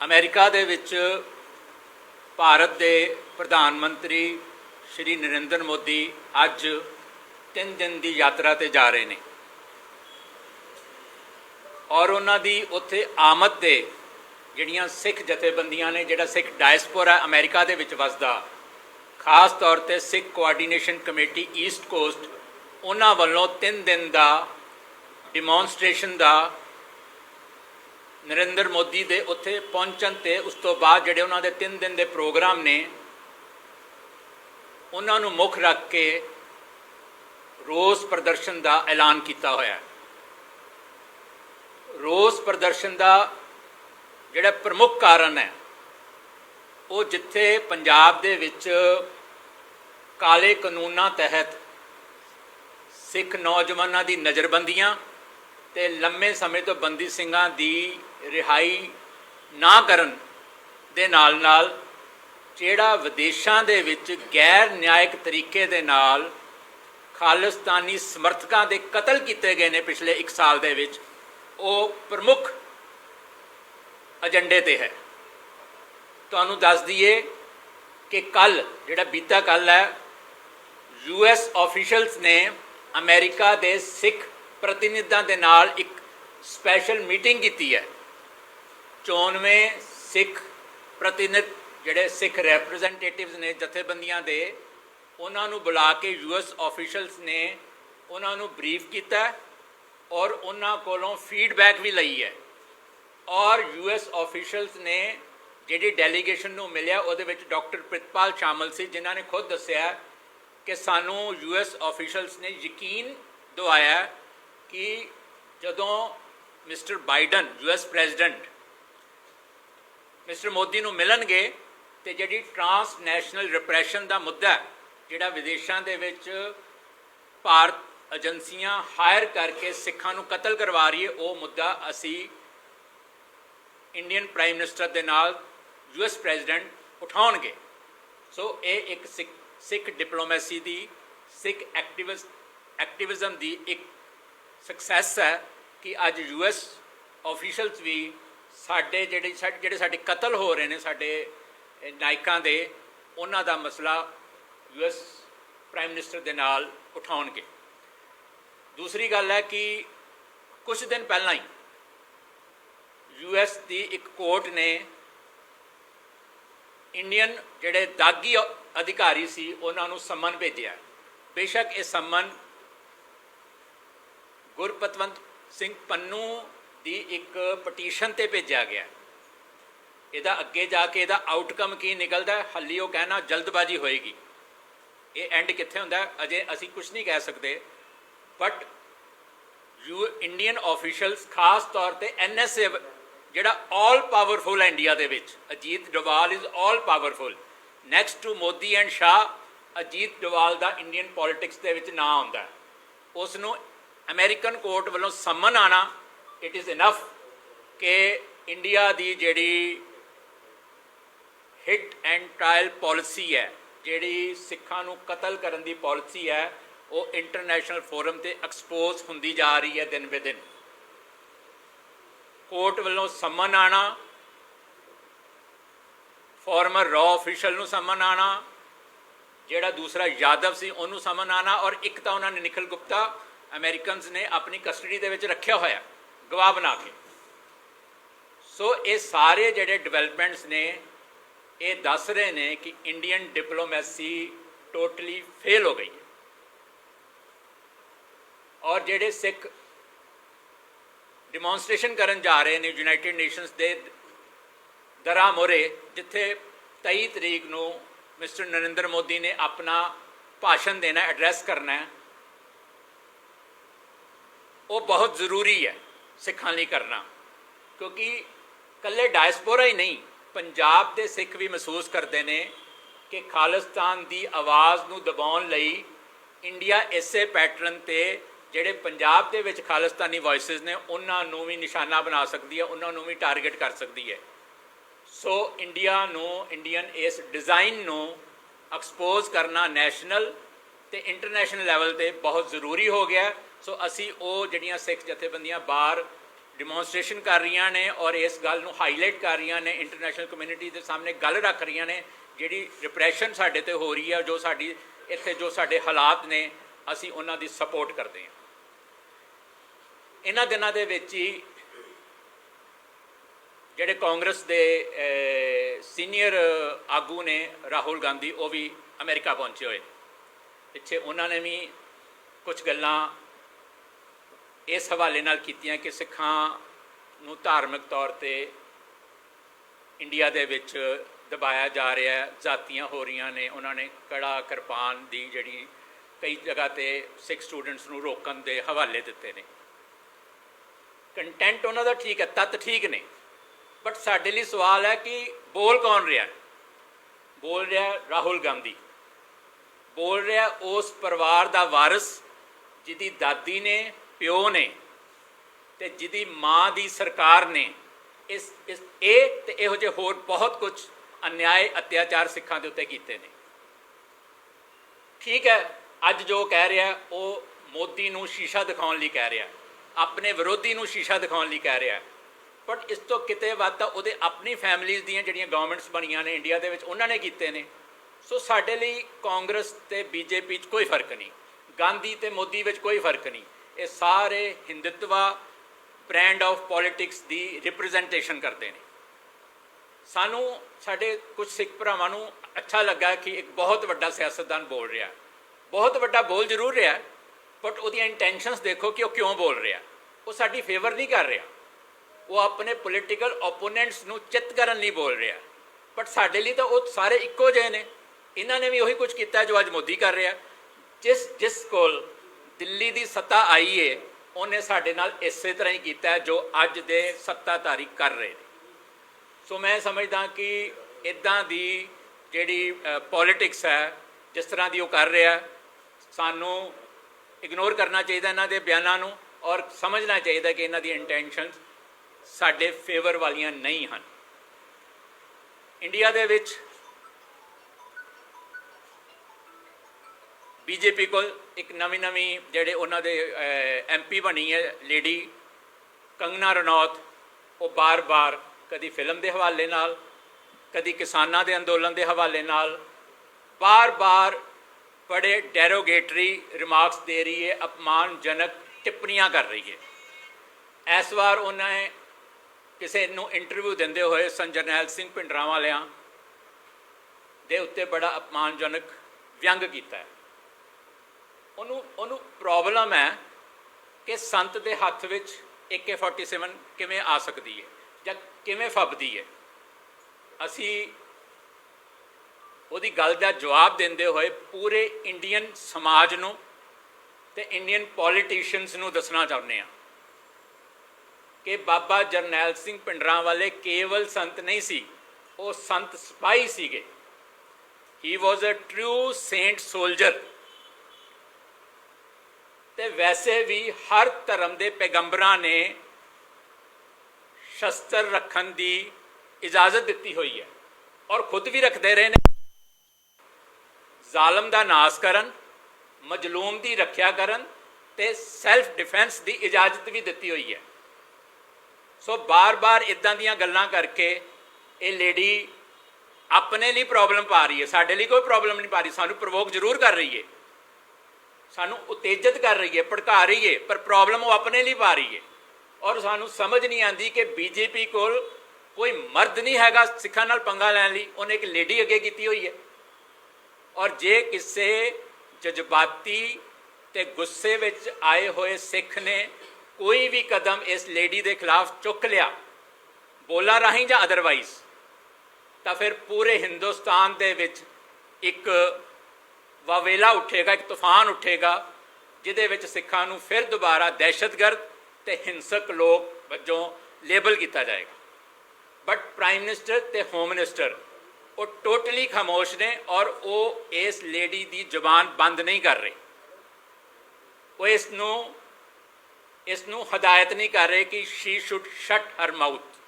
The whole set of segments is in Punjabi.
ਅਮਰੀਕਾ ਦੇ ਵਿੱਚ ਭਾਰਤ ਦੇ ਪ੍ਰਧਾਨ ਮੰਤਰੀ ਸ਼੍ਰੀ ਨਰਿੰਦਰ ਮੋਦੀ ਅੱਜ 3 ਦਿਨ ਦੀ ਯਾਤਰਾ ਤੇ ਜਾ ਰਹੇ ਨੇ। ਔਰ ਉਹਨਾਂ ਦੀ ਉੱਥੇ ਆਮਦ ਤੇ ਜਿਹੜੀਆਂ ਸਿੱਖ ਜਥੇਬੰਦੀਆਂ ਨੇ, ਜਿਹੜਾ ਸਿੱਖ ਡਾਇਸਪੋਰਾ ਅਮਰੀਕਾ ਦੇ ਵਿੱਚ ਵਸਦਾ, ਖਾਸ ਤੌਰ ਤੇ Sikh coordination committee east coast, ਉਹਨਾਂ ਵੱਲੋਂ 3 ਦਿਨ ਦਾ ਡਿਮੋਨਸਟ੍ਰੇਸ਼ਨ ਦਾ ਨਰਿੰਦਰ ਮੋਦੀ ਦੇ ਉੱਥੇ ਪਹੁੰਚਣ ਤੇ ਉਸ ਤੋਂ ਬਾਅਦ ਜਿਹੜੇ ਉਹਨਾਂ ਦੇ 3 ਦਿਨ ਦੇ ਪ੍ਰੋਗਰਾਮ ਨੇ, ਉਹਨਾਂ ਨੂੰ ਮੁੱਖ ਰੱਖ ਕੇ ਰੋਸ ਪ੍ਰਦਰਸ਼ਨ ਦਾ ਐਲਾਨ ਕੀਤਾ ਹੋਇਆ ਹੈ। ਰੋਸ ਪ੍ਰਦਰਸ਼ਨ ਦਾ ਜਿਹੜਾ ਪ੍ਰਮੁੱਖ ਕਾਰਨ ਹੈ, ਉਹ ਜਿੱਥੇ ਪੰਜਾਬ ਦੇ ਵਿੱਚ ਕਾਲੇ ਕਾਨੂੰਨਾਂ ਤਹਿਤ ਸਿੱਖ ਨੌਜਵਾਨਾਂ ਦੀ ਨਜ਼ਰਬੰਦੀਆਂ ਤੇ ਲੰਮੇ ਸਮੇਂ ਤੋਂ ਬੰਦੀ ਸਿੰਘਾਂ ਦੀ ਰਿਹਾਈ ਨਾ ਕਰਨ ਦੇ ਨਾਲ ਨਾਲ ਜਿਹੜਾ ਵਿਦੇਸ਼ਾਂ ਦੇ ਵਿੱਚ ਗੈਰ ਨਿਆਇਕ ਤਰੀਕੇ ਦੇ ਨਾਲ ਖਾਲਿਸਤਾਨੀ ਸਮਰਥਕਾਂ ਦੇ ਕਤਲ ਕੀਤੇ ਗਏ ਨੇ ਪਿਛਲੇ 1 ਸਾਲ ਦੇ ਵਿੱਚ, ਉਹ ਪ੍ਰਮੁੱਖ ਏਜੰਡੇ ਤੇ ਹੈ। ਤੁਹਾਨੂੰ ਦੱਸ ਦਈਏ ਕਿ ਕੱਲ ਜਿਹੜਾ ਬੀਤਾ ਕੱਲ ਹੈ ਯੂਐਸ ਆਫੀਸ਼ੀਅਲਸ ਨੇ ਅਮਰੀਕਾ ਦੇ ਸਿੱਖ ਪ੍ਰਤੀਨਿਧਾਂ ਦੇ ਨਾਲ ਇੱਕ ਸਪੈਸ਼ਲ ਮੀਟਿੰਗ ਕੀਤੀ ਹੈ। 94 ਸਿੱਖ ਪ੍ਰਤੀਨਿਧ ਜਿਹੜੇ ਸਿੱਖ ਰਿਪਰੈਜ਼ੈਂਟੇਟਿਵਸ ਨੇ ਜਥੇਬੰਦੀਆਂ ਦੇ, ਉਹਨਾਂ ਨੂੰ ਬੁਲਾ ਕੇ ਯੂਐਸ ਆਫੀਸ਼ੀਅਲਸ ਨੇ ਉਹਨਾਂ ਨੂੰ ਬਰੀਫ ਕੀਤਾ ਔਰ ਉਹਨਾਂ ਕੋਲੋਂ ਫੀਡਬੈਕ ਵੀ ਲਈ ਹੈ। ਔਰ ਯੂਐਸ ਆਫੀਸ਼ੀਅਲਸ ਨੇ ਜਿਹੜੀ ਡੈਲੀਗੇਸ਼ਨ ਨੂੰ ਮਿਲਿਆ, ਉਹਦੇ ਵਿੱਚ ਡਾਕਟਰ ਪ੍ਰਿਤਪਾਲ ਸ਼ਾਮਲ ਸੀ, ਜਿਨ੍ਹਾਂ ਨੇ ਖੁਦ ਦੱਸਿਆ ਕਿ ਸਾਨੂੰ ਯੂਐਸ ਆਫੀਸ਼ੀਅਲਸ ਨੇ ਯਕੀਨ ਦਵਾਇਆ ਕਿ ਜਦੋਂ mister Biden US president mister Modi ਨੂੰ ਮਿਲਣਗੇ ਤੇ ਜਿਹੜੀ ਟਰਾਂਸਨੈਸ਼ਨਲ ਰਿਪਰੈਸ਼ਨ ਦਾ ਮੁੱਦਾ ਜਿਹੜਾ ਵਿਦੇਸ਼ਾਂ ਦੇ ਵਿੱਚ ਭਾਰਤ ਏਜੰਸੀਆਂ ਹਾਇਰ ਕਰਕੇ ਸਿੱਖਾਂ ਨੂੰ ਕਤਲ ਕਰਵਾ ਰਹੀ ਹੈ, ਉਹ ਮੁੱਦਾ ਅਸੀਂ ਇੰਡੀਅਨ ਪ੍ਰਾਈਮ ਮਿਨਿਸਟਰ ਦੇ ਨਾਲ ਯੂਐਸ ਪ੍ਰੈਜ਼ੀਡੈਂਟ ਉਠਾਉਣਗੇ। ਸੋ ਇਹ ਇੱਕ ਸਿੱਖ ਸਿੱਖ ਡਿਪਲੋਮੈਸੀ ਦੀ, ਸਿੱਖ ਐਕਟਿਵਿਸਟ ਐਕਟਿਵਿਜ਼ਮ ਦੀ ਇੱਕ ਸਕਸੈਸ ਹੈ ਕਿ ਅੱਜ ਯੂਐਸ ਆਫੀਸ਼ੀਅਲਸ ਵੀ ਸਾਡੇ ਜਿਹੜੇ ਜਿਹੜੇ ਸਾਡੇ ਕਤਲ ਹੋ ਰਹੇ ਨੇ ਸਾਡੇ ਨਾਇਕਾਂ ਦੇ, ਉਹਨਾਂ ਦਾ ਮਸਲਾ ਯੂਐਸ ਪ੍ਰਾਈਮ ਮਿਨਿਸਟਰ ਦੇ ਨਾਲ ਉਠਾਉਣਗੇ। ਦੂਸਰੀ ਗੱਲ ਹੈ ਕਿ ਕੁਝ ਦਿਨ ਪਹਿਲਾਂ ਹੀ ਯੂਐਸ ਦੀ ਇੱਕ ਕੋਰਟ ਨੇ ਇੰਡੀਅਨ ਜਿਹੜੇ ਦਾਗੀ ਅਧਿਕਾਰੀ ਸੀ, ਉਹਨਾਂ ਨੂੰ ਸੰਮਨ ਭੇਜਿਆ। ਬੇਸ਼ੱਕ ਇਹ ਸੰਮਨ ਗੁਰਪਤਵੰਤ ਸਿੰਘ ਪੰਨੂ ਦੀ ਇੱਕ ਪਟੀਸ਼ਨ ਤੇ ਭੇਜਿਆ ਗਿਆ। ਇਹਦਾ ਅੱਗੇ ਜਾ ਕੇ ਇਹਦਾ ਆਊਟਕਮ ਕੀ ਨਿਕਲਦਾ ਹੈ, ਹੱਲੀ ਉਹ ਕਹਿਣਾ ਜਲਦਬਾਜ਼ੀ ਹੋਏਗੀ। ਇਹ ਐਂਡ ਕਿੱਥੇ ਹੁੰਦਾ ਅਜੇ ਅਸੀਂ ਕੁਝ ਨਹੀਂ ਕਹਿ ਸਕਦੇ ਬਟ ਯੂ ਇੰਡੀਅਨ ਆਫੀਸ਼ੀਅਲਸ ਖਾਸ ਤੌਰ ਤੇ ਐਨਐਸਏ ਜਿਹੜਾ ਆਲ ਪਾਵਰਫੁਲ ਹੈ ਇੰਡੀਆ ਦੇ ਵਿੱਚ, Ajit Doval is all powerful next to Modi and Shah, Ajit Doval the Indian politics ਦੇ ਵਿੱਚ ਨਾਂ ਆਉਂਦਾ ਉਸ ਨੂੰ ਅਮਰੀਕਨ ਕੋਰਟ ਵੱਲੋਂ ਸਮਨ ਆਣਾ ਇਟ ਇਜ਼ ਇਨਫ ਕਿ ਇੰਡੀਆ ਦੀ ਜਿਹੜੀ ਹਿੱਟ ਐਂਡ ਟ੍ਰਾਇਲ ਪਾਲਿਸੀ ਹੈ, ਜਿਹੜੀ ਸਿੱਖਾਂ ਨੂੰ ਕਤਲ ਕਰਨ ਦੀ ਪਾਲਿਸੀ ਹੈ, ਉਹ ਇੰਟਰਨੈਸ਼ਨਲ ਫੋਰਮ ਤੇ ਐਕਸਪੋਜ਼ ਹੁੰਦੀ ਜਾ ਰਹੀ ਹੈ ਦਿਨ ਬੇ ਦਿਨ। ਕੋਰਟ ਵੱਲੋਂ ਸਮਨ ਆਣਾ ਫਾਰਮਰ ਰॉ ਅਫੀਸ਼ਲ ਨੂੰ ਸਮਨ ਆਣਾ, ਜਿਹੜਾ ਦੂਸਰਾ ਯਾਦਵ ਸੀ ਉਹਨੂੰ ਸਮਨ ਆਣਾ ਔਰ ਇੱਕ ਤਾਂ ਉਹਨਾਂ ਨੇ ਨਿਖਿਲ ਗੁਪਤਾ ਅਮਰੀਕਨਸ ਨੇ ਆਪਣੀ ਕਸਟਡੀ ਦੇ ਵਿੱਚ ਰੱਖਿਆ ਹੋਇਆ। ਗਵਾਹ ਬਣਾ ਕੇ। ਸੋ ਇਹ ਸਾਰੇ ਜਿਹੜੇ ਡਿਵੈਲਪਮੈਂਟਸ ਨੇ, ਇਹ ਦੱਸ ਰਹੇ ਨੇ ਕਿ ਇੰਡੀਅਨ ਡਿਪਲੋਮੈਸੀ ਟੋਟਲੀ ਫੇਲ ਹੋ ਗਈ ਹੈ। ਔਰ ਜਿਹੜੇ ਸਿੱਖ ਡਿਮੋਨਸਟ੍ਰੇਸ਼ਨ ਕਰਨ ਜਾ ਰਹੇ ਨੇ ਯੂਨਾਈਟਿਡ ਨੇਸ਼ਨਸ ਦੇ ਦਰਾਂ ਮੋਰੇ ਜਿੱਥੇ 23 ਤਰੀਕ ਨੂੰ ਮਿਸਟਰ ਨਰਿੰਦਰ ਮੋਦੀ ਨੇ ਆਪਣਾ ਭਾਸ਼ਣ ਦੇਣਾ ਐਡਰੈਸ ਕਰਨਾ ਹੈ, ਉਹ ਬਹੁਤ ਜ਼ਰੂਰੀ ਹੈ। ਸਿੱਖਾਂ ਲਈ ਕਰਨਾ। ਕਿਉਂਕਿ ਕੱਲੇ ਡਾਇਸਪੋਰਾ ਹੀ ਨਹੀਂ, ਪੰਜਾਬ ਦੇ ਸਿੱਖ ਵੀ ਮਹਿਸੂਸ ਕਰਦੇ ਨੇ ਕਿ ਖਾਲਿਸਤਾਨ ਦੀ ਆਵਾਜ਼ ਨੂੰ ਦਬਾਉਣ ਲਈ ਇੰਡੀਆ ਇਸੇ ਪੈਟਰਨ ਤੇ ਜਿਹੜੇ ਪੰਜਾਬ ਦੇ ਵਿੱਚ ਖਾਲਿਸਤਾਨੀ ਵੌਇਸਸ ਨੇ, ਉਹਨਾਂ ਨੂੰ ਵੀ ਨਿਸ਼ਾਨਾ ਬਣਾ ਸਕਦੀ ਹੈ, ਉਹਨਾਂ ਨੂੰ ਵੀ ਟਾਰਗੇਟ ਕਰ ਸਕਦੀ ਹੈ। ਸੋ ਇੰਡੀਆ ਨੂੰ, ਇੰਡੀਅਨ ਇਸ ਡਿਜ਼ਾਈਨ ਨੂੰ ਐਕਸਪੋਜ਼ ਕਰਨਾ ਨੈਸ਼ਨਲ ਤੇ ਇੰਟਰਨੈਸ਼ਨਲ ਲੈਵਲ ਤੇ ਬਹੁਤ ਜ਼ਰੂਰੀ ਹੋ ਗਿਆ। ਸੋ ਅਸੀਂ ਉਹ ਜਿਹੜੀਆਂ ਸਿੱਖ ਜਥੇਬੰਦੀਆਂ ਬਾਹਰ ਡੈਮੋਨਸਟ੍ਰੇਸ਼ਨ ਕਰ ਰਹੀਆਂ ਨੇ ਔਰ ਇਸ ਗੱਲ ਨੂੰ ਹਾਈਲਾਈਟ ਕਰ ਰਹੀਆਂ ਨੇ ਇੰਟਰਨੈਸ਼ਨਲ ਕਮਿਊਨਿਟੀ ਦੇ ਸਾਹਮਣੇ ਗੱਲ ਰੱਖ ਰਹੀਆਂ ਨੇ, ਜਿਹੜੀ ਰਿਪਰੈਸ਼ਨ ਸਾਡੇ ਤੇ ਹੋ ਰਹੀ ਹੈ ਜੋ ਸਾਡੀ, ਇੱਥੇ ਜੋ ਸਾਡੇ ਹਾਲਾਤ ਨੇ, ਅਸੀਂ ਉਹਨਾਂ ਦੀ ਸਪੋਰਟ ਕਰਦੇ ਹਾਂ। ਇਹਨਾਂ ਦਿਨਾਂ ਦੇ ਵਿੱਚ ਹੀ ਜਿਹੜੇ ਕਾਂਗਰਸ ਦੇ ਸੀਨੀਅਰ ਆਗੂ ਨੇ ਰਾਹੁਲ ਗਾਂਧੀ, ਉਹ ਵੀ ਅਮਰੀਕਾ ਪਹੁੰਚੇ ਹੋਏ ਨੇ। ਪਿੱਛੇ ਉਹਨਾਂ ਨੇ ਵੀ ਕੁਝ ਗੱਲਾਂ ਇਸ ਹਵਾਲੇ ਨਾਲ ਕੀਤੀਆਂ ਕਿ ਸਿੱਖਾਂ ਨੂੰ ਧਾਰਮਿਕ ਤੌਰ ਤੇ ਇੰਡੀਆ ਦੇ ਵਿੱਚ ਦਬਾਇਆ ਜਾ ਰਿਹਾ ਹੈ, ਜਾਤੀਆਂ ਹੋ ਰਹੀਆਂ ਨੇ, ਉਹਨਾਂ ਨੇ ਕੜਾ ਕਿਰਪਾਨ ਦੀ ਜਿਹੜੀ ਕਈ ਜਗ੍ਹਾ ਤੇ ਸਿੱਖ ਸਟੂਡੈਂਟਸ ਨੂੰ ਰੋਕਣ ਦੇ ਹਵਾਲੇ ਦਿੱਤੇ ਨੇ। ਕੰਟੈਂਟ ਉਹਨਾਂ ਦਾ ਠੀਕ ਹੈ, ਤੱਤ ਠੀਕ ਨੇ। ਬਟ ਸਾਡੇ ਲਈ ਸਵਾਲ ਹੈ ਕਿ ਬੋਲ ਕੌਣ ਰਿਹਾ ਬੋਲ ਰਿਹਾ ਰਾਹੁਲ ਗਾਂਧੀ। ਬੋਲ ਰਿਹਾ ਉਸ ਪਰਿਵਾਰ ਦਾ ਵਾਰਿਸ ਜਿਹਦੀ ਦਾਦੀ ਨੇ ਪਿਓ ਨੇ ਤੇ ਜਿਹਦੀ ਮਾਂ ਦੀ ਸਰਕਾਰ ਨੇ ਇਸ ਇਸ ਇਹ ਤੇ ਇਹੋ ਜਿਹੇ ਹੋਰ ਬਹੁਤ ਕੁਝ ਅਨਿਆਏ ਅਤਿਆਚਾਰ ਸਿੱਖਾਂ ਦੇ ਉੱਤੇ ਕੀਤੇ ਨੇ। ਠੀਕ ਹੈ, ਅੱਜ ਜੋ ਕਹਿ ਰਿਹਾ, ਉਹ ਮੋਦੀ ਨੂੰ ਸ਼ੀਸ਼ਾ ਦਿਖਾਉਣ ਲਈ ਕਹਿ ਰਿਹਾ, ਆਪਣੇ ਵਿਰੋਧੀ ਨੂੰ ਸ਼ੀਸ਼ਾ ਦਿਖਾਉਣ ਲਈ ਕਹਿ ਰਿਹਾ। ਬਟ ਇਸ ਤੋਂ ਕਿਤੇ ਵੱਧ ਤਾਂ ਉਹਦੇ ਆਪਣੀ ਫੈਮਿਲੀਜ਼ ਦੀਆਂ ਜਿਹੜੀਆਂ ਗਵਰਨਮੈਂਟਸ ਬਣੀਆਂ ਨੇ ਇੰਡੀਆ ਦੇ ਵਿੱਚ, ਉਹਨਾਂ ਨੇ ਕੀਤੇ ਨੇ। ਸੋ ਸਾਡੇ ਲਈ ਕਾਂਗਰਸ ਤੇ ਬੀਜੇਪੀ 'ਚ ਕੋਈ ਫ਼ਰਕ ਨਹੀਂ, ਗਾਂਧੀ ਤੇ ਮੋਦੀ ਵਿੱਚ ਕੋਈ ਫ਼ਰਕ ਨਹੀਂ। ਇਹ ਸਾਰੇ ਹਿੰਦੁਤਵਾ ਬ੍ਰਾਂਡ ਆਫ ਪੋਲਿਟਿਕਸ ਦੀ ਰਿਪਰੈਜ਼ੈਂਟੇਸ਼ਨ ਕਰਦੇ ਨੇ। ਸਾਨੂੰ ਸਾਡੇ ਕੁਝ ਸਿੱਖ ਭਰਾਵਾਂ ਨੂੰ ਅੱਛਾ ਲੱਗਾ ਕਿ ਇੱਕ ਬਹੁਤ ਵੱਡਾ ਸਿਆਸਤਦਾਨ ਬੋਲ ਰਿਹਾ ਬਹੁਤ ਵੱਡਾ ਬੋਲ ਜ਼ਰੂਰ ਰਿਹਾ ਬਟ ਉਹਦੀਆਂ ਇੰਟੈਂਸ਼ਨਸ ਦੇਖੋ ਕਿ ਉਹ ਕਿਉਂ ਬੋਲ ਰਿਹਾ ਉਹ ਸਾਡੀ ਫੇਵਰ ਨਹੀਂ ਕਰ ਰਿਹਾ। ਉਹ ਆਪਣੇ ਪੋਲੀਟੀਕਲ ਓਪੋਨੈਂਟਸ ਨੂੰ ਚਿੱਤ ਕਰਨ ਲਈ ਬੋਲ ਰਿਹਾ ਬਟ ਸਾਡੇ ਲਈ ਤਾਂ ਉਹ ਸਾਰੇ ਇੱਕੋ ਜਿਹੇ ਨੇ। ਇਹਨਾਂ ਨੇ ਵੀ ਉਹੀ ਕੁਝ ਕੀਤਾ ਜੋ ਅੱਜ ਮੋਦੀ ਕਰ ਰਿਹਾ ਜਿਸ ਜਿਸ ਕੋਲ ਦਿੱਲੀ ਦੀ ਸੱਤਾ ਆਈ ਏ, ਉਹਨੇ ਸਾਡੇ ਨਾਲ ਇਸੇ ਤਰ੍ਹਾਂ ਹੀ ਕੀਤਾ ਜੋ ਅੱਜ ਦੇ ਸੱਤਾਧਾਰੀ ਕਰ ਰਹੇ ਨੇ। ਸੋ ਮੈਂ ਸਮਝਦਾ ਕਿ ਇਦਾਂ ਦੀ ਜਿਹੜੀ ਪੋਲਿਟਿਕਸ ਹੈ, ਜਿਸ ਤਰ੍ਹਾਂ ਦੀ ਉਹ ਕਰ ਰਿਹਾ, ਸਾਨੂੰ ਇਗਨੋਰ ਕਰਨਾ ਚਾਹੀਦਾ ਇਹਨਾਂ ਦੇ ਬਿਆਨਾਂ ਨੂੰ ਔਰ ਸਮਝਣਾ ਚਾਹੀਦਾ ਕਿ ਇਹਨਾਂ ਦੀ ਇੰਟੈਂਸ਼ਨਸ ਸਾਡੇ ਫੇਵਰ ਵਾਲੀਆਂ ਨਹੀਂ ਹਨ। ਇੰਡੀਆ ਦੇ ਵਿੱਚ ਬੀਜੇਪੀ ਕੋਲ ਇੱਕ ਨਵੀਂ ਨਵੀਂ ਜਿਹੜੇ ਉਹਨਾਂ ਦੇ ਐਮਪੀ ਬਣੀ ਹੈ ਲੇਡੀ ਕੰਗਨਾ ਰਣੌਤ, ਉਹ ਬਾਰ-ਬਾਰ ਕਦੀ ਫਿਲਮ ਦੇ ਹਵਾਲੇ ਨਾਲ, ਕਦੀ ਕਿਸਾਨਾਂ ਦੇ ਅੰਦੋਲਨ ਦੇ ਹਵਾਲੇ ਨਾਲ, ਬਾਰ-ਬਾਰ ਬੜੇ ਡੈਰੋਗੇਟਰੀ ਰਿਮਾਰਕਸ ਦੇ ਰਹੀ ਹੈ, ਅਪਮਾਨਜਨਕ ਟਿੱਪਣੀਆਂ ਕਰ ਰਹੀ ਹੈ। ਇਸ ਵਾਰ ਉਹਨਾਂ ਨੇ ਕਿਸੇ ਨੂੰ ਇੰਟਰਵਿਊ ਦਿੰਦੇ ਹੋਏ ਸੰਜਰਨੈਲ ਸਿੰਘ ਪਿੰਡਰਾਂ ਦੇ ਉੱਤੇ ਬੜਾ ਅਪਮਾਨਜਨਕ ਵਿਅੰਗ ਕੀਤਾ ਹੈ। ਉਹਨੂੰ ਉਹਨੂੰ ਪ੍ਰੋਬਲਮ ਹੈ ਕਿ ਸੰਤ ਦੇ ਹੱਥ ਵਿੱਚ AK47 ਕਿਵੇਂ ਆ ਸਕਦੀ ਹੈ ਜਾਂ ਕਿਵੇਂ ਫੱਬਦੀ ਹੈ। ਅਸੀਂ ਉਹਦੀ ਗੱਲ ਦਾ ਜਵਾਬ ਦਿੰਦੇ ਹੋਏ ਪੂਰੇ ਇੰਡੀਅਨ ਸਮਾਜ ਨੂੰ ਤੇ ਇੰਡੀਅਨ ਪੋਲੀਟੀਸ਼ੀਅਨਸ ਨੂੰ ਦੱਸਣਾ ਚਾਹੁੰਦੇ ਹਾਂ ਕਿ ਬਾਬਾ ਜਰਨੈਲ ਸਿੰਘ ਪਿੰਡਰਾਂ ਵਾਲੇ ਕੇਵਲ ਸੰਤ ਨਹੀਂ ਸੀ, ਉਹ ਸੰਤ ਸਿਪਾਹੀ ਸੀਗੇ। He was a true saint soldier ਤੇ ਵੈਸੇ ਵੀ ਹਰ ਧਰਮ ਦੇ ਪੈਗੰਬਰਾਂ ਨੇ ਸ਼ਸਤਰ ਰੱਖਣ ਦੀ ਇਜਾਜ਼ਤ ਦਿੱਤੀ ਹੋਈ ਹੈ ਔਰ ਖੁਦ ਵੀ ਰੱਖਦੇ ਰਹੇ ਨੇ। ਜ਼ਾਲਮ ਦਾ ਨਾਸ ਕਰਨ, ਮਜਲੂਮ ਦੀ ਰੱਖਿਆ ਕਰਨ ਤੇ ਸੈਲਫ ਡਿਫੈਂਸ ਦੀ ਇਜਾਜ਼ਤ ਵੀ ਦਿੱਤੀ ਹੋਈ ਹੈ। ਸੋ ਬਾਰ-ਬਾਰ ਇਦਾਂ ਦੀਆਂ ਗੱਲਾਂ ਕਰਕੇ ਇਹ ਲੇਡੀ ਆਪਣੇ ਲਈ ਪ੍ਰੋਬਲਮ ਪਾ ਰਹੀ ਹੈ, ਸਾਡੇ ਲਈ ਕੋਈ ਪ੍ਰੋਬਲਮ ਨਹੀਂ ਪਾ ਰਹੀ, ਸਾਨੂੰ ਪ੍ਰਵੋਕ ਜ਼ਰੂਰ ਕਰ ਰਹੀ ਹੈ। ਸਾਨੂੰ ਉਤੇਜਿਤ ਕਰ ਰਹੀ ਹੈ, ਭੜਕਾ ਰਹੀ ਹੈ, ਪਰ ਪ੍ਰੋਬਲਮ ਉਹ ਆਪਣੇ ਲਈ ਪਾ ਰਹੀ ਹੈ। ਔਰ ਸਾਨੂੰ ਸਮਝ ਨਹੀਂ ਆਂਦੀ ਕਿ ਬੀਜੇਪੀ ਕੋਲ ਕੋਈ ਮਰਦ ਨਹੀਂ ਹੈਗਾ ਸਿੱਖਾਂ ਨਾਲ ਪੰਗਾ ਲੈਣ ਲਈ, ਉਹਨੇ ਇੱਕ ਲੇਡੀ ਅੱਗੇ ਕੀਤੀ ਹੋਈ ਹੈ। ਔਰ ਜੇ ਕਿਸੇ ਜਜ਼ਬਾਤੀ ਤੇ ਗੁੱਸੇ ਵਿੱਚ ਆਏ ਹੋਏ ਸਿੱਖ ਨੇ ਕੋਈ ਵੀ ਕਦਮ ਇਸ ਲੇਡੀ ਦੇ ਖਿਲਾਫ ਚੁੱਕ ਲਿਆ, ਬੋਲਾਂ ਰਾਹੀਂ ਜਾਂ ਅਦਰਵਾਈਜ਼ ਤਾਂ ਫਿਰ ਪੂਰੇ ਹਿੰਦੁਸਤਾਨ ਦੇ ਵਿੱਚ ਇੱਕ ਵਾਵੇਲਾ ਉੱਠੇਗਾ, ਇੱਕ ਤੂਫਾਨ ਉੱਠੇਗਾ, ਜਿਹਦੇ ਵਿੱਚ ਸਿੱਖਾਂ ਨੂੰ ਫਿਰ ਦੁਬਾਰਾ ਦਹਿਸ਼ਤਗਰਦ ਤੇ ਹਿੰਸਕ ਲੋਕ ਵਜੋਂ ਲੇਬਲ ਕੀਤਾ ਜਾਏਗਾ। ਬਟ ਪ੍ਰਾਈਮ ਮਿਨਿਸਟਰ ਤੇ ਹੋਮ ਮਿਨਿਸਟਰ ਉਹ ਟੋਟਲੀ ਖਾਮੋਸ਼ ਨੇ ਔਰ ਉਹ ਇਸ ਲੇਡੀ ਦੀ ਜ਼ੁਬਾਨ ਬੰਦ ਨਹੀਂ ਕਰ ਰਹੇ। ਉਹ ਇਸ ਨੂੰ ਇਸ ਨੂੰ ਹਦਾਇਤ ਨਹੀਂ ਕਰ ਰਹੇ ਕਿ she should shut her mouth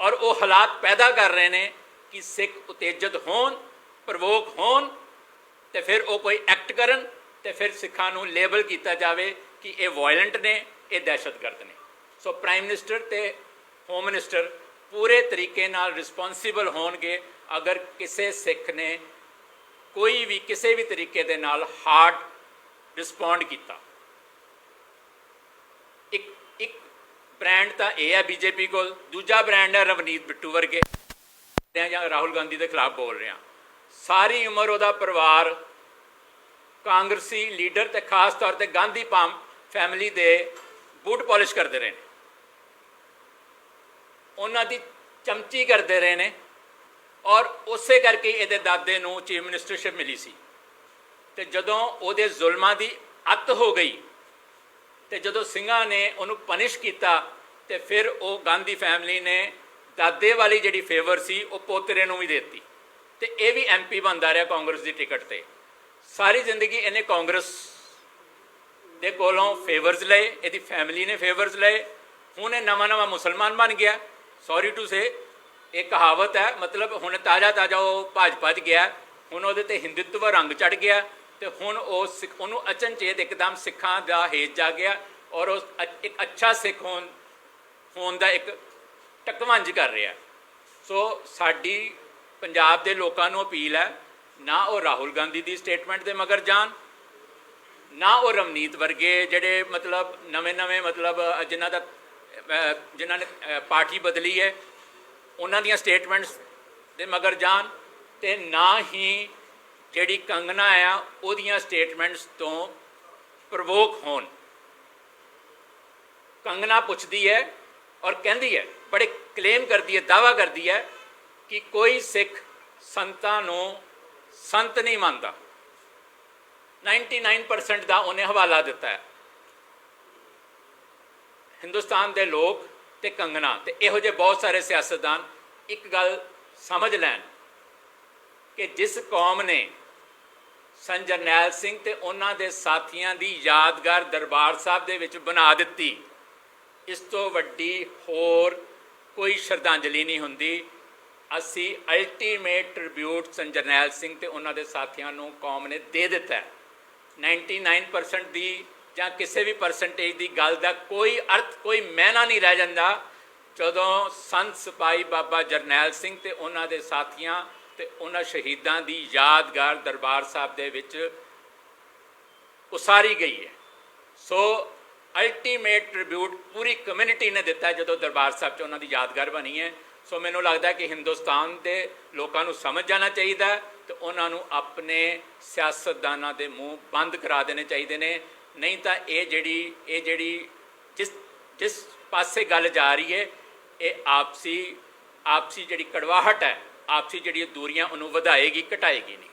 ਔਰ ਉਹ ਹਾਲਾਤ ਪੈਦਾ ਕਰ ਰਹੇ ਨੇ ਕਿ ਸਿੱਖ ਉਤੇਜਿਤ ਹੋਣ ਪ੍ਰਵੋਕ ਹੋਣ ਤੇ ਫਿਰ ਉਹ ਕੋਈ ਐਕਟ ਕਰਨ ਤੇ ਫਿਰ ਸਿੱਖਾਂ ਨੂੰ ਲੇਬਲ ਕੀਤਾ ਜਾਵੇ ਕਿ ਇਹ ਵਾਇਲੈਂਟ ਨੇ, ਇਹ ਦਹਿਸ਼ਤਗਰਦ ਨੇ। ਸੋ ਪ੍ਰਾਈਮ ਮਿਨਿਸਟਰ ਤੇ ਹੋਮ ਮਿਨਿਸਟਰ ਪੂਰੇ ਤਰੀਕੇ ਨਾਲ ਰਿਸਪੌਂਸਿਬਲ ਹੋਣਗੇ ਅਗਰ ਕਿਸੇ ਸਿੱਖ ਨੇ ਕੋਈ ਵੀ, ਕਿਸੇ ਵੀ ਤਰੀਕੇ ਦੇ ਨਾਲ ਹਾਰਡ ਰਿਸਪੌਂਡ ਕੀਤਾ। ਇੱਕ ਇੱਕ ਬ੍ਰਾਂਡ ਤਾਂ ਇਹ ਹੈ ਬੀਜੇਪੀ ਕੋਲ, ਦੂਜਾ ਬ੍ਰਾਂਡ ਹੈ ਰਵਨੀਤ ਬਿੱਟੂ ਵਰਗੇ। ਜਾਂ ਰਾਹੁਲ ਗਾਂਧੀ ਦੇ ਖਿਲਾਫ ਬੋਲ ਰਿਹਾ। ਸਾਰੀ ਉਮਰ ਉਹਦਾ ਪਰਿਵਾਰ ਕਾਂਗਰਸੀ ਲੀਡਰ ਤੇ ਖਾਸ ਤੌਰ ਤੇ ਗਾਂਧੀ ਪਾਮ ਫੈਮਿਲੀ ਦੇ ਬੂਟ ਪਾਲਿਸ਼ ਕਰਦੇ ਰਹੇ ਨੇ। ਉਹਨਾਂ ਦੀ ਚਮਚੀ ਕਰਦੇ ਰਹੇ ਨੇ ਔਰ ਉਸੇ ਕਰਕੇ ਇਹਦੇ ਦਾਦੇ ਨੂੰ ਚੀਫ ਮਿਨਿਸਟਰਸ਼ਿਪ ਮਿਲੀ ਸੀ। ਤੇ ਜਦੋਂ ਉਹਦੇ ਜ਼ੁਲਮਾਂ ਦੀ ਅੱਤ ਹੋ ਗਈ ਤੇ ਜਦੋਂ ਸਿੰਘਾਂ ਨੇ ਉਹਨੂੰ ਪਨਿਸ਼ ਕੀਤਾ ਤੇ ਫਿਰ ਉਹ ਗਾਂਧੀ ਫੈਮਿਲੀ ਨੇ ਦਾਦੇ ਵਾਲੀ ਜਿਹੜੀ ਫੇਵਰ ਸੀ ਉਹ ਪੋਤਰੇ ਨੂੰ ਵੀ ਦੇ ਦਿੱਤੀ। ਤੇ ਇਹ ਵੀ ਐਮਪੀ ਬਣਦਾ ਰਿਹਾ ਕਾਂਗਰਸ ਦੀ ਟਿਕਟ ਤੇ। ਸਾਰੀ ਜ਼ਿੰਦਗੀ ਇਹਨੇ ਕਾਂਗਰਸ ਦੇ ਕੋਲੋਂ ਫੇਵਰਸ ਲਏ, ਇਹਦੀ ਫੈਮਿਲੀ ਨੇ ਫੇਵਰਸ ਲਏ। ਹੁਣ ਇਹ ਨਵਾਂ ਨਵਾਂ ਮੁਸਲਮਾਨ ਬਣ ਗਿਆ। ਸੌਰੀ ਟੂ ਸੇ ਇਹ ਕਹਾਵਤ ਹੈ, ਮਤਲਬ ਹੁਣ ਤਾਜ਼ਾ ਤਾਜ਼ਾ ਉਹ ਭਾਜਪਾ 'ਚ ਗਿਆ। ਹੁਣ ਉਹਦੇ ਤੇ ਹਿੰਦੂਤਵ ਰੰਗ ਚੜ ਗਿਆ ਤੇ ਹੁਣ ਉਹ ਸਿੱਖ- ਉਹਨੂੰ ਅਚਨਚੇਤ ਇੱਕਦਮ ਸਿੱਖਾਂ ਦਾ ਹੇਜ ਜਾ ਗਿਆ ਔਰ ਉਹ ਅ- ਇੱਕ ਅੱਛਾ ਸਿੱਖ ਹੋਣ ਹੋਣ ਦਾ ਇੱਕ ਟਕਵੰਜ ਕਰ ਰਿਹਾ। ਸੋ ਸਾਡੀ ਪੰਜਾਬ ਦੇ ਲੋਕਾਂ ਨੂੰ ਅਪੀਲ ਹੈ, ਨਾ ਉਹ ਰਾਹੁਲ ਗਾਂਧੀ ਦੀ ਸਟੇਟਮੈਂਟ ਦੇ ਮਗਰ ਜਾਣ, ਨਾ ਉਹ ਰਵਨੀਤ ਵਰਗੇ ਜਿਹੜੇ ਮਤਲਬ ਨਵੇਂ-ਨਵੇਂ ਮਤਲਬ ਜਿਨ੍ਹਾਂ ਦਾ ਜਿਨ੍ਹਾਂ ਨੇ ਪਾਰਟੀ ਬਦਲੀ ਹੈ, ਉਹਨਾਂ ਦੀਆਂ ਸਟੇਟਮੈਂਟਸ ਦੇ ਮਗਰ ਜਾਣ ਤੇ ਨਾ ਹੀ ਜਿਹੜੀ ਕੰਗਨਾ ਆ, ਉਹਦੀਆਂ ਸਟੇਟਮੈਂਟਸ ਤੋਂ ਪ੍ਰਵੋਕ ਹੋਣ। ਕੰਗਨਾ ਪੁੱਛਦੀ ਹੈ ਔਰ ਕਹਿੰਦੀ ਹੈ, ਬੜੇ ਕਲੇਮ ਕਰਦੀ ਹੈ ਦਾਵਾ ਕਰਦੀ ਹੈ ਕਿ ਕੋਈ ਸਿੱਖ ਸੰਤਾਂ ਨੂੰ ਸੰਤ ਨਹੀਂ ਮੰਨਦਾ। 99% ਦਾ ਉਹਨੇ ਹਵਾਲਾ ਦਿੱਤਾ ਹੈ। ਹਿੰਦੁਸਤਾਨ ਦੇ ਲੋਕ ਤੇ ਕੰਗਨਾ ਤੇ ਇਹੋ ਜਿਹੇ ਬਹੁਤ ਸਾਰੇ ਸਿਆਸਤਦਾਨ ਇੱਕ ਗੱਲ ਸਮਝ ਲੈਣ ਕਿ ਜਿਸ ਕੌਮ ਨੇ ਸੰਤ ਜਰਨੈਲ ਸਿੰਘ ਤੇ ਉਹਨਾਂ ਦੇ ਸਾਥੀਆਂ ਦੀ ਯਾਦਗਾਰ ਦਰਬਾਰ ਸਾਹਿਬ ਦੇ ਵਿੱਚ ਬਣਾ ਦਿੱਤੀ, ਇਸ ਤੋਂ ਵੱਡੀ ਹੋਰ ਕੋਈ ਸ਼ਰਧਾਂਜਲੀ ਨਹੀਂ ਹੁੰਦੀ। ਅਸੀਂ ਅਲਟੀਮੇਟ ਟ੍ਰਿਬਿਊਟ ਸੰਤ ਜਰਨੈਲ ਸਿੰਘ ਤੇ ਉਹਨਾਂ ਦੇ ਸਾਥੀਆਂ ਨੂੰ ਕੌਮ ਨੇ ਦੇ ਦਿੱਤਾ ਹੈ। 99% ਦੀ ਜਾਂ ਕਿਸੇ ਵੀ ਪਰਸੈਂਟੇਜ ਦੀ ਗੱਲ ਦਾ ਕੋਈ ਅਰਥ, ਕੋਈ ਮਾਇਨਾ ਨਹੀਂ ਰਹਿ ਜਾਂਦਾ। ਜਦੋਂ ਸੰਤ ਸਿਪਾਹੀ ਬਾਬਾ ਜਰਨੈਲ ਸਿੰਘ ਤੇ ਉਹਨਾਂ ਦੇ ਸਾਥੀਆਂ ਤੇ ਉਹਨਾਂ ਸ਼ਹੀਦਾਂ ਦੀ ਯਾਦਗਾਰ ਦਰਬਾਰ ਸਾਹਿਬ ਦੇ ਵਿੱਚ ਉਸਾਰੀ ਗਈ ਹੈ। ਸੋ ਅਲਟੀਮੇਟ ਟ੍ਰਿਬਿਊਟ ਪੂਰੀ ਕਮਿਊਨਿਟੀ ਨੇ ਦਿੱਤਾ ਜਦੋਂ ਦਰਬਾਰ ਸਾਹਿਬ 'ਚ ਉਹਨਾਂ ਦੀ ਯਾਦਗਾਰ ਬਣੀ ਹੈ। ਸੋ ਮੈਨੂੰ ਲੱਗਦਾ ਕਿ ਹਿੰਦੁਸਤਾਨ ਦੇ ਲੋਕਾਂ ਨੂੰ ਸਮਝ ਜਾਣਾ ਚਾਹੀਦਾ ਹੈ ਤੇ ਉਹਨਾਂ ਨੂੰ ਆਪਣੇ ਸਿਆਸਤਦਾਨਾਂ ਦੇ ਮੂੰਹ ਬੰਦ ਕਰਾ ਦੇਣੇ ਚਾਹੀਦੇ ਨੇ। ਨਹੀਂ ਤਾਂ ਇਹ ਜਿਹੜੀ ਇਹ ਜਿਹੜੀ ਜਿਸ ਜਿਸ ਪਾਸੇ ਗੱਲ ਜਾ ਰਹੀ ਹੈ, ਇਹ ਆਪਸੀ ਆਪਸੀ ਜਿਹੜੀ ਕੜਵਾਹਟ ਹੈ, ਆਪਸੀ ਜਿਹੜੀ ਦੂਰੀਆਂ ਉਹਨੂੰ ਵਧਾਏਗੀ, ਘਟਾਏਗੀ ਨਹੀਂ।